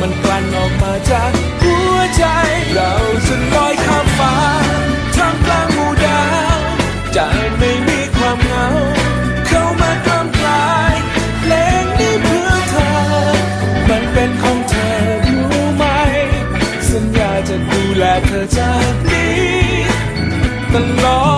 มันกลั่นออกมาจากหัวใจ เราจะลอยข้ามฟ้าท่ามกลางหมู่ดาวจะไม่มีความเหงา เข้ามากล้ำกลายเพลงนี้เพื่อเธอ มันเป็นของเธอรู้ไหม สัญญาจะดูแลเธอจากนี้ตลอด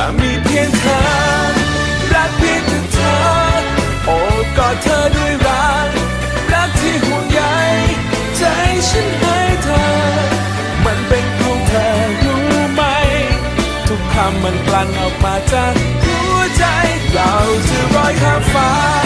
จะมีเพียงเธอ รักเพียงแต่เธอ โอบกอดเธอด้วยรัก รักที่ห่วงใยใจฉันให้เธอ มันเป็นของเธอรู้ไหม ทุกคำมันกลั่นออกมาจากหัวใจ เราจะลอยข้ามฟ้า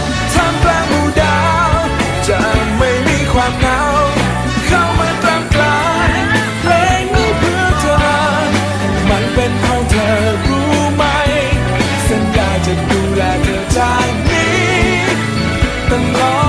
奔跑